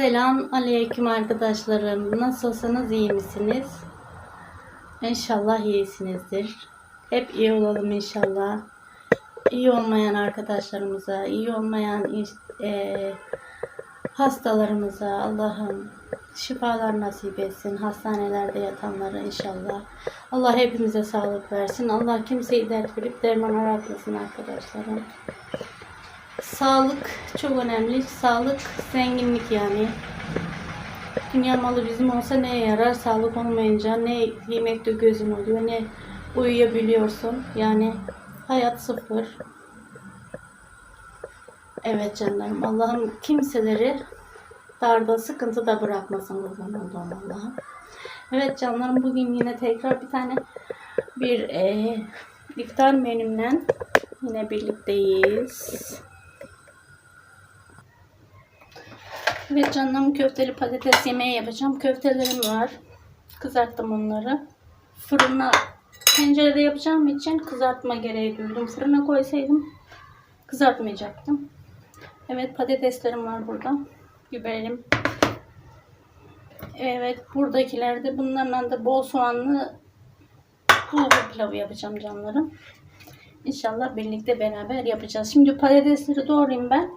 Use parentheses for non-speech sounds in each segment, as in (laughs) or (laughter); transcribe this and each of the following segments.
Selam aleyküm arkadaşlarım. Nasılsınız? iyi misiniz? İnşallah iyisinizdir. Hep iyi olalım inşallah. İyi olmayan arkadaşlarımıza, iyi olmayan e, hastalarımıza Allah'ım şifalar nasip etsin. Hastanelerde yatanlara inşallah. Allah hepimize sağlık versin. Allah kimseyi dert verip derman aratmasın arkadaşlarım. Sağlık çok önemli. Sağlık zenginlik yani. Dünya malı bizim olsa neye yarar? Sağlık olmayınca ne yemekte gözün oluyor ne uyuyabiliyorsun. Yani hayat sıfır. Evet canlarım. Allah'ım kimseleri darda sıkıntıda bırakmasın kurban olduğum Allah'ım. Evet canlarım bugün yine tekrar bir tane bir e, iftar menümden yine birlikteyiz. Evet canlarım köfteli patates yemeği yapacağım. Köftelerim var. Kızarttım onları. Fırına tencerede yapacağım için kızartma gereği duydum. Fırına koysaydım kızartmayacaktım. Evet patateslerim var burada. Biberim. Evet buradakiler de bunlarla da bol soğanlı bulgur pilavı yapacağım canlarım. İnşallah birlikte beraber yapacağız. Şimdi patatesleri doğrayayım ben.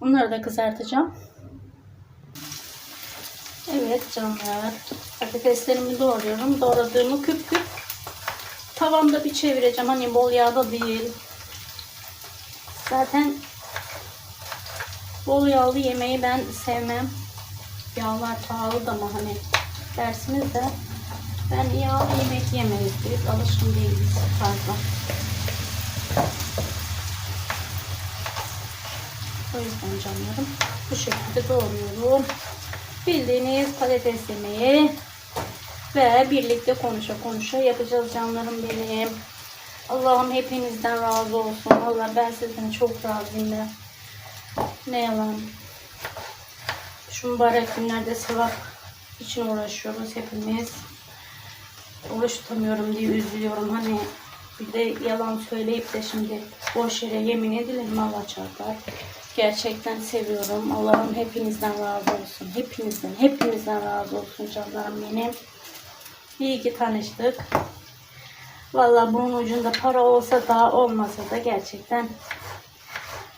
Onları da kızartacağım. Evet canlar. Patateslerimi doğruyorum. Doğradığımı küp küp tavamda bir çevireceğim. Hani bol yağda değil. Zaten bol yağlı yemeği ben sevmem. Yağlar pahalı da mı hani dersiniz de ben yağlı yemek yemeyiz. Biz alışkın değiliz fazla. O yüzden canlarım bu şekilde doğruyorum. Bildiğiniz patates yemeği ve birlikte konuşa konuşa yapacağız canlarım benim. Allah'ım hepinizden razı olsun. Allah ben sizden çok razıyım ben. Ne yalan. Şu mübarek günlerde sevap için uğraşıyoruz hepimiz. Oruç tutamıyorum diye üzülüyorum. Hani bir de yalan söyleyip de şimdi boş yere yemin edilir Allah çarpar. Gerçekten seviyorum. Allah'ım hepinizden razı olsun. Hepinizden, hepinizden razı olsun canlarım benim. İyi ki tanıştık. Vallahi bunun ucunda para olsa da olmasa da gerçekten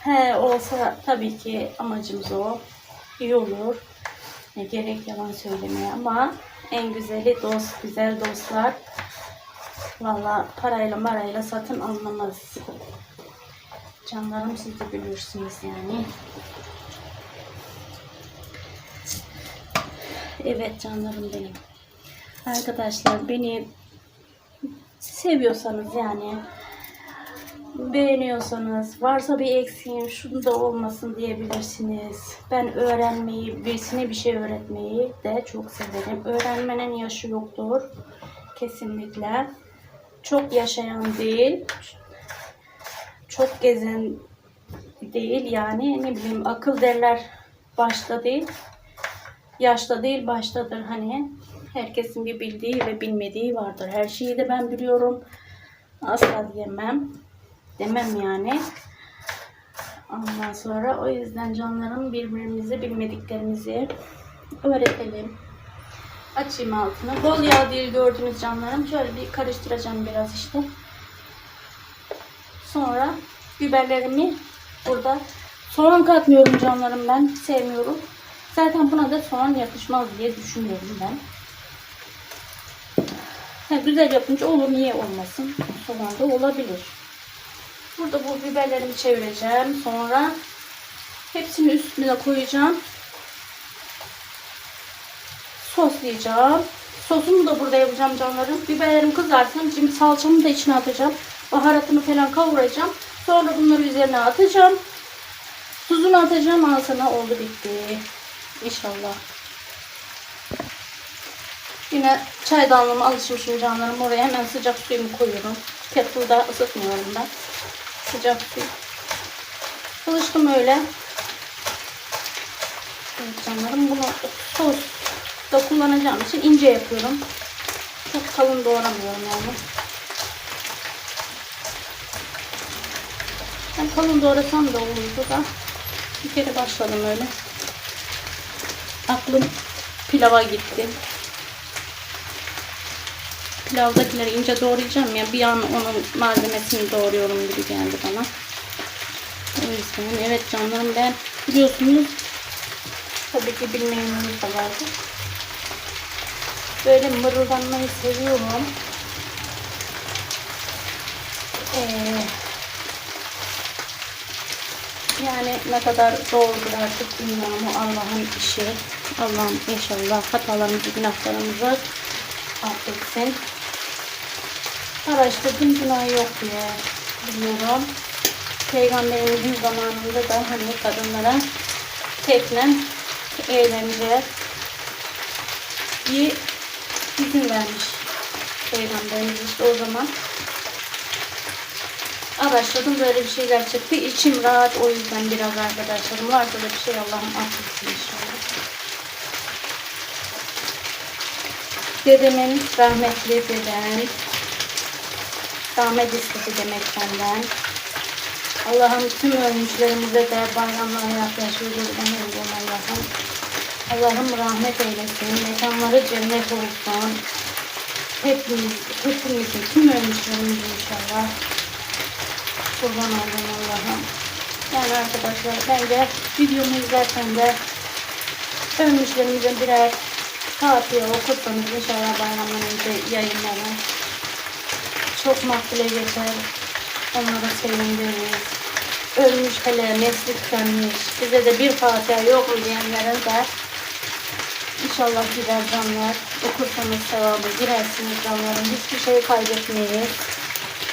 he olsa tabii ki amacımız o. İyi olur. Ne gerek yalan söylemeye ama en güzeli dost, güzel dostlar. Vallahi parayla marayla satın alınamaz. Canlarım siz de bilirsiniz yani. Evet canlarım benim. Arkadaşlar beni seviyorsanız yani beğeniyorsanız varsa bir eksiğim şunu da olmasın diyebilirsiniz. Ben öğrenmeyi, birisine bir şey öğretmeyi de çok severim. Öğrenmenin yaşı yoktur. Kesinlikle. Çok yaşayan değil, çok gezen değil yani ne bileyim akıl derler başta değil yaşta değil baştadır. Hani herkesin bir bildiği ve bilmediği vardır. Her şeyi de ben biliyorum. Asla diyemem demem yani. Ondan sonra o yüzden canlarım birbirimizi bilmediklerimizi öğretelim. Açayım altını. Bol yağ değil gördüğünüz canlarım. Şöyle bir karıştıracağım biraz işte Sonra biberlerimi burada soğan katmıyorum canlarım ben. Sevmiyorum. Zaten buna da soğan yakışmaz diye düşünüyorum ben. Ha, güzel yapınca olur niye olmasın. Soğan da olabilir. Burada bu biberlerimi çevireceğim. Sonra hepsini üstüne koyacağım. Soslayacağım. Sosumu da burada yapacağım canlarım. Biberlerim kızarsın. Şimdi salçamı da içine atacağım. Baharatını falan kavuracağım. Sonra bunları üzerine atacağım. Tuzunu atacağım. Al sana oldu bitti. İnşallah. Yine çaydanlığıma alışmışım canlarım. Oraya hemen sıcak suyumu koyuyorum. Kettle'da ısıtmıyorum ben. Sıcak su. Alıştım öyle. Evet canlarım bunu sos da kullanacağım için ince yapıyorum. Çok kalın doğramıyorum yani. Ben kalın doğrasam da olurdu da bir kere başladım öyle. aklım pilava gitti. Pilavdakileri ince doğrayacağım ya bir an onun malzemesini doğruyorum gibi geldi bana. O yüzden evet canlarım ben biliyorsunuz tabii ki bilmeyenleriniz de vardı. Böyle mırıldanmayı seviyorum. Ee, yani ne kadar doğrudur artık bilmiyorum o Allah'ın işi. Allah'ım inşallah hatalarımızı, günahlarımızı affetsin. Araştırdım günah yok diye biliyorum. Peygamberimizin zamanında da hani kadınlara tekne eğlence bir izin vermiş Peygamberimiz işte o zaman. Araştırdım böyle bir şeyler çıktı. İçim rahat o yüzden biraz arkadaşlarım varsa da bir şey Allah'ım affetsin inşallah. Dedemin rahmetli dedem rahmet istedi demek benden. Allah'ım tüm ölmüşlerimize de bayramlar yaklaşıyoruz. Eminim Allah'ım. Allah'ım rahmet eylesin. Mekanları cennet olsun. Hepimiz, hepimizin, tüm ölmüşlerimiz inşallah. Kurban oldum Allah'ım. Yani arkadaşlar bence videomu izlerken de ölmüşlerimize birer Fatiha okursanız inşallah bayramdan önce yayınlarım. Çok makbule geçer. Onlara sevindiririz. Ölmüş hele nesli tükenmiş. Bize de bir Fatiha yok mu diyenlere de İnşallah gider canlar. Okursanız sevabı girersiniz canlarım. Hiçbir şey kaybetmeyiz.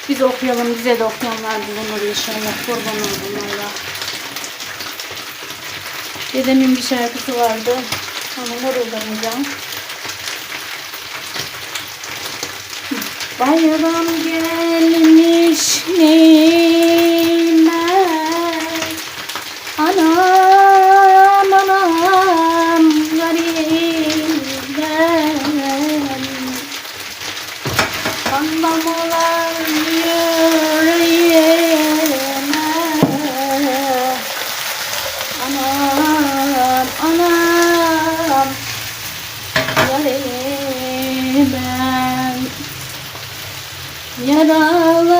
Biz okuyalım, bize de okuyanlar bulunur inşallah. Kurban olsun Allah. Dedemin bir şarkısı vardı. Onu mırıldanacağım. Bayram gelmiş neyime Yeah,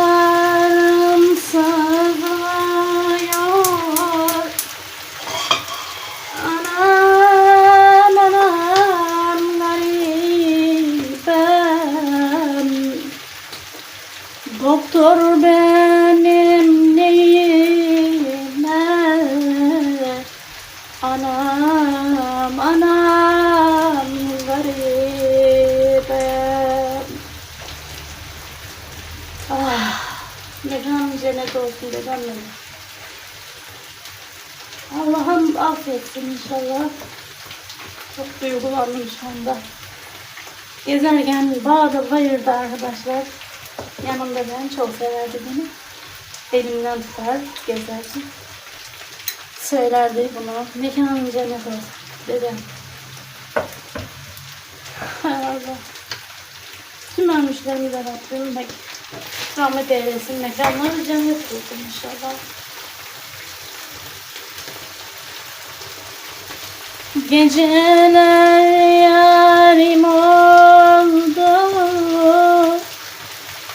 mekanım cennet olsun dedem benim. Allah'ım affetsin inşallah. Çok duygulandım şu anda. Gezerken bağda bayırda arkadaşlar. Yanımda ben çok severdi beni. Elimden tutar gezerken. Söylerdi bunu. Mekanım cennet olsun dedem. Hay Allah. Tüm ölmüşlerimi de Rabbim. Rahmet eylesin. Mekanları cennet olsun inşallah. Geceler yarim oldu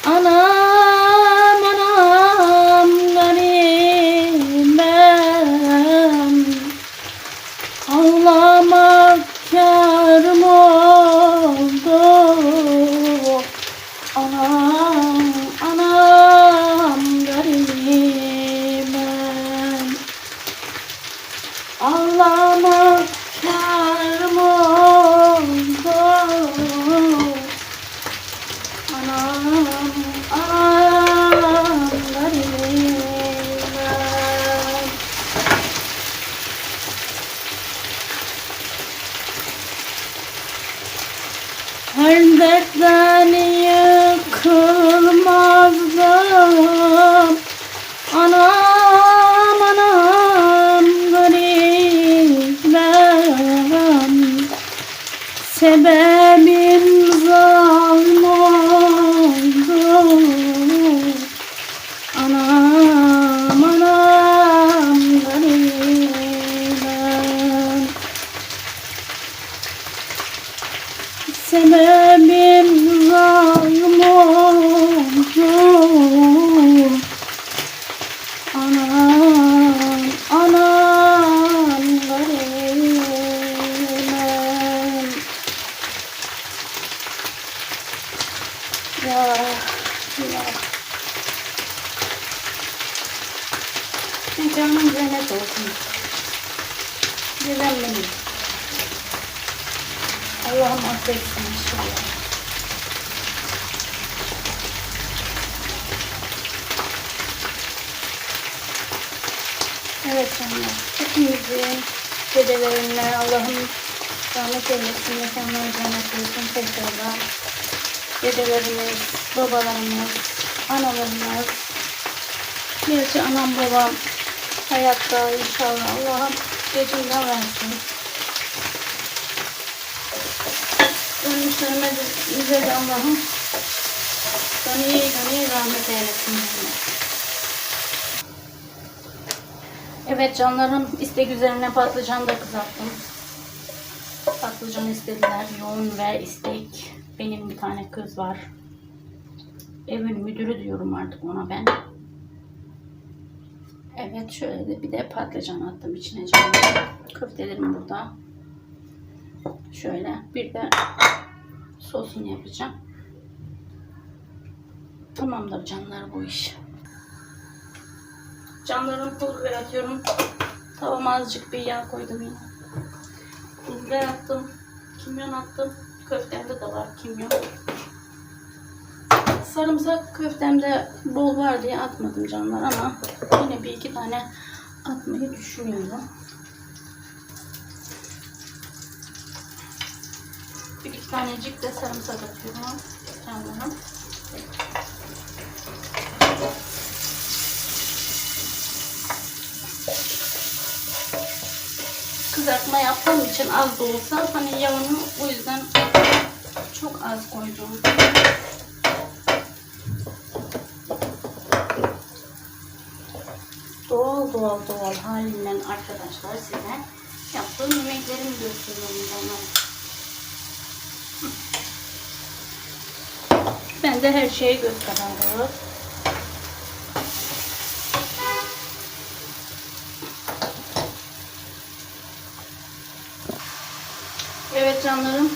Anam anam garibem Ağlamak kârım oldu Anam anam garibem Ağlamak kârım oldu Anam anam garibem Her dertten yıkılmazdım Anam anam garibem Mekanın cennet olsun. Güzel benim. Allah'ım affetsin inşallah. Evet canlar. Hepimizin dedelerine Allah'ım rahmet eylesin. Mekanlar cennet olsun tekrardan. Dedelerimiz, babalarımız, analarımız. Gerçi anam babam hayatta inşallah Allah'ım gecinden versin. Ölmüşlerime de, de Allah'ım gani gani rahmet eylesin. Evet canlarım istek üzerine patlıcan da kızarttım. Patlıcan istediler. Yoğun ve istek. Benim bir tane kız var. Evin müdürü diyorum artık ona ben. Evet şöyle bir de patlıcan attım içine. Köftelerim burada. Şöyle bir de sosunu yapacağım. Tamamdır canlar bu iş. Canlarım pul biber atıyorum. Tavama azıcık bir yağ koydum yine. Pul attım. Kimyon attım. Köftemde de var kimyon. Sarımsak köftemde bol var diye atmadım canlar ama yine bir iki tane atmayı düşünüyorum. Bir iki tanecik de sarımsak atıyorum canlarım. Kızartma yaptığım için az da olsa hani yağını o yüzden çok az koydum. Doğal doğal doğal halinden arkadaşlar size yaptığım yemeklerimi gösteriyorum bana. Ben de her şeyi gösteriyorum. Evet canlarım.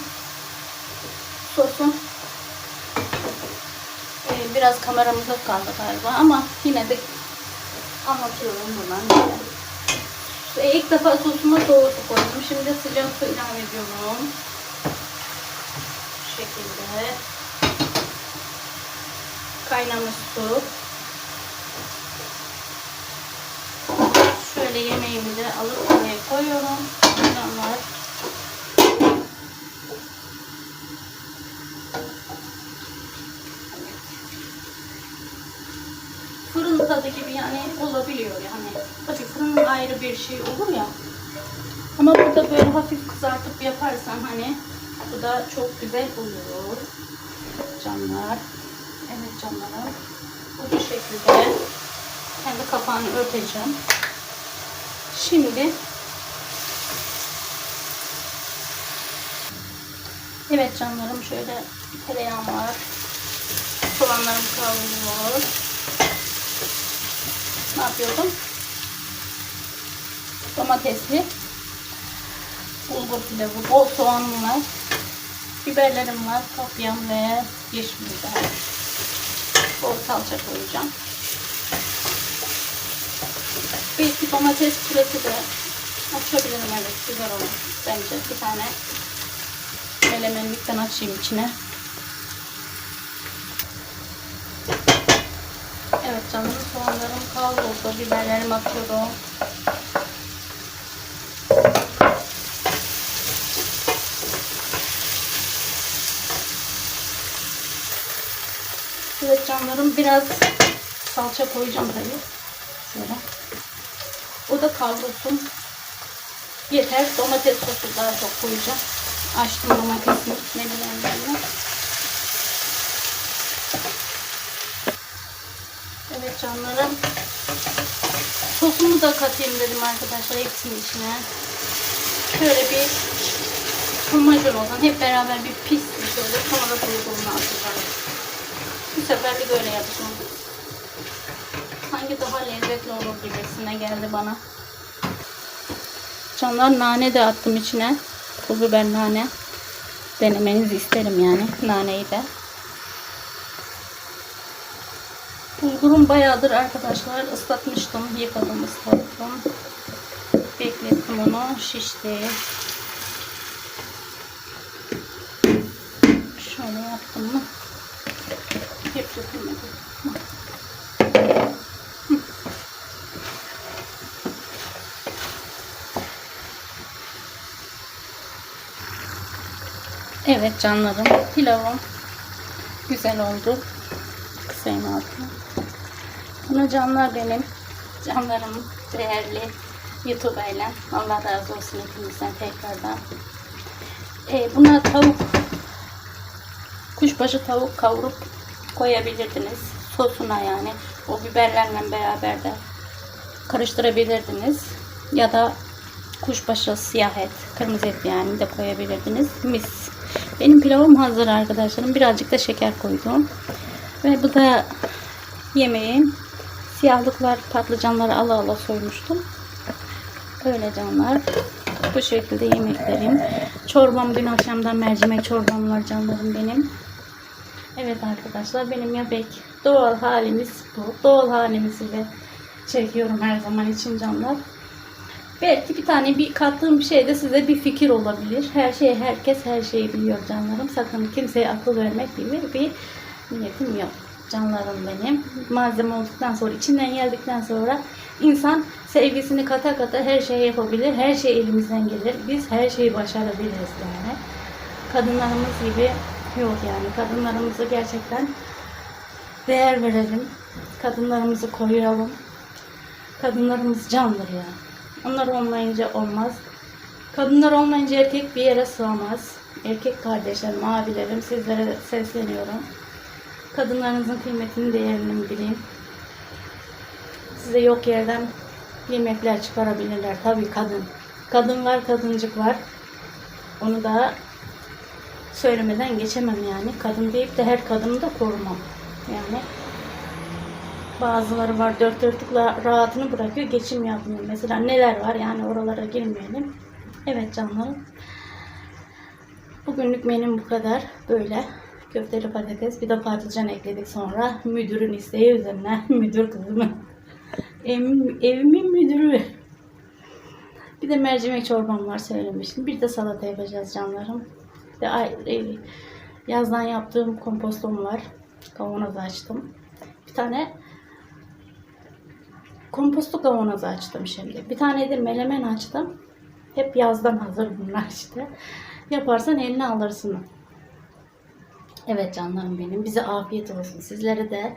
Sosum ee, biraz kameramızda kaldı galiba ama yine de anlatıyorum buradan. Ee, ilk defa sosuma soğuk koydum. Şimdi sıcak su ilave ediyorum. Bu şekilde. Kaynamış su. Şöyle yemeğimi de alıp buraya koyuyorum. Canlar. Fırın tadı gibi yani olabiliyor yani. Tabii fırının ayrı bir şey olur ya. Ama burada böyle hafif kızartıp yaparsan hani bu da çok güzel oluyor. Canlar. Evet canlarım. Bu şekilde kendi kapağını örteceğim. Şimdi Evet canlarım şöyle tereyağım var. Soğanlarım kavruluyor ne yapıyordum? Domatesli bulgur pilavı, bol soğanım var. Biberlerim var, kapyam ve yeşil biber. Bol salça koyacağım. Belki domates püresi de açabilirim evet güzel olur bence. Bir tane melemenlikten açayım içine. Evet canım soğanlarım kavruldu. Biberlerimi atıyorum. Evet canlarım biraz salça koyacağım tabii. Şöyle. O da kavrulsun. Yeter. Domates sosu daha çok koyacağım. Açtım domatesini. Ne bileyim Evet canlarım. Sosumu da katayım dedim arkadaşlar hepsinin içine. Şöyle bir homojen olsun. Hep beraber bir pis bir şey olur. Sonra da bulgurunu atacağım. Bu sefer de böyle yapacağım. Sanki daha lezzetli olur gibisine geldi bana. Canlar nane de attım içine. Pul biber nane. Denemenizi isterim yani. Naneyi de. Bulgurum bayağıdır arkadaşlar ıslatmıştım. Yıkadım ıslattım. Beklettim onu. Şişti. Şöyle yaptım mı? Hep dökülmedi. Evet canlarım. Pilavım güzel oldu. Kısayım altına. Bunu canlar benim. Canlarım değerli YouTube ailem. Allah razı olsun hepinizden tekrardan. Ee, buna tavuk kuşbaşı tavuk kavurup koyabilirdiniz. Sosuna yani. O biberlerle beraber de karıştırabilirdiniz. Ya da kuşbaşı siyah et, kırmızı et yani de koyabilirdiniz. Mis. Benim pilavım hazır arkadaşlarım. Birazcık da şeker koydum. Ve bu da yemeğin siyahlıklar, patlıcanları ala ala soymuştum. Öyle canlar. Bu şekilde yemeklerim. Çorbam dün akşamdan mercimek çorbam var canlarım benim. Evet arkadaşlar benim yemek doğal halimiz bu. Doğal halimizi de çekiyorum her zaman için canlar. Belki bir tane bir kattığım bir şey de size bir fikir olabilir. Her şey herkes her şeyi biliyor canlarım. Sakın kimseye akıl vermek gibi bir niyetim yok. Canlarım benim. Malzeme olduktan sonra, içinden geldikten sonra insan sevgisini kata kata her şeyi yapabilir. Her şey elimizden gelir. Biz her şeyi başarabiliriz yani. Kadınlarımız gibi yok yani. Kadınlarımızı gerçekten değer verelim. Kadınlarımızı koruyalım. Kadınlarımız candır ya. Onlar olmayınca olmaz. Kadınlar olmayınca erkek bir yere sığamaz. Erkek kardeşlerim, abilerim sizlere sesleniyorum. Kadınlarınızın kıymetini, değerini bilin. Size yok yerden yemekler çıkarabilirler. Tabii kadın. Kadın var, kadıncık var. Onu da söylemeden geçemem yani. Kadın deyip de her kadını da korumam. Yani Bazıları var dört dörtlükle rahatını bırakıyor, geçim yapmıyor. Mesela neler var yani oralara girmeyelim. Evet canlarım. Bugünlük benim bu kadar. Böyle köfteli patates bir de patlıcan ekledik sonra. Müdürün isteği üzerine (laughs) müdür kızımı. Evim, evimin müdürü. Bir de mercimek çorbam var söylemiştim. Bir de salata yapacağız canlarım. Bir e, yazdan yaptığım kompostom var. Kavanoz açtım. Bir tane kompostu kavanozu açtım şimdi. Bir tane de melemen açtım. Hep yazdan hazır bunlar işte. Yaparsan eline alırsın. Evet canlarım benim. Bize afiyet olsun. Sizlere de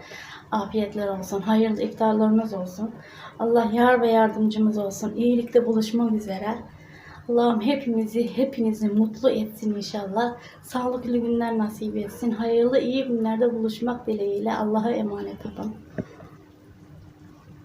afiyetler olsun. Hayırlı iftarlarınız olsun. Allah yar ve yardımcımız olsun. İyilikte buluşmak üzere. Allah'ım hepimizi, hepinizi mutlu etsin inşallah. Sağlıklı günler nasip etsin. Hayırlı iyi günlerde buluşmak dileğiyle Allah'a emanet olun.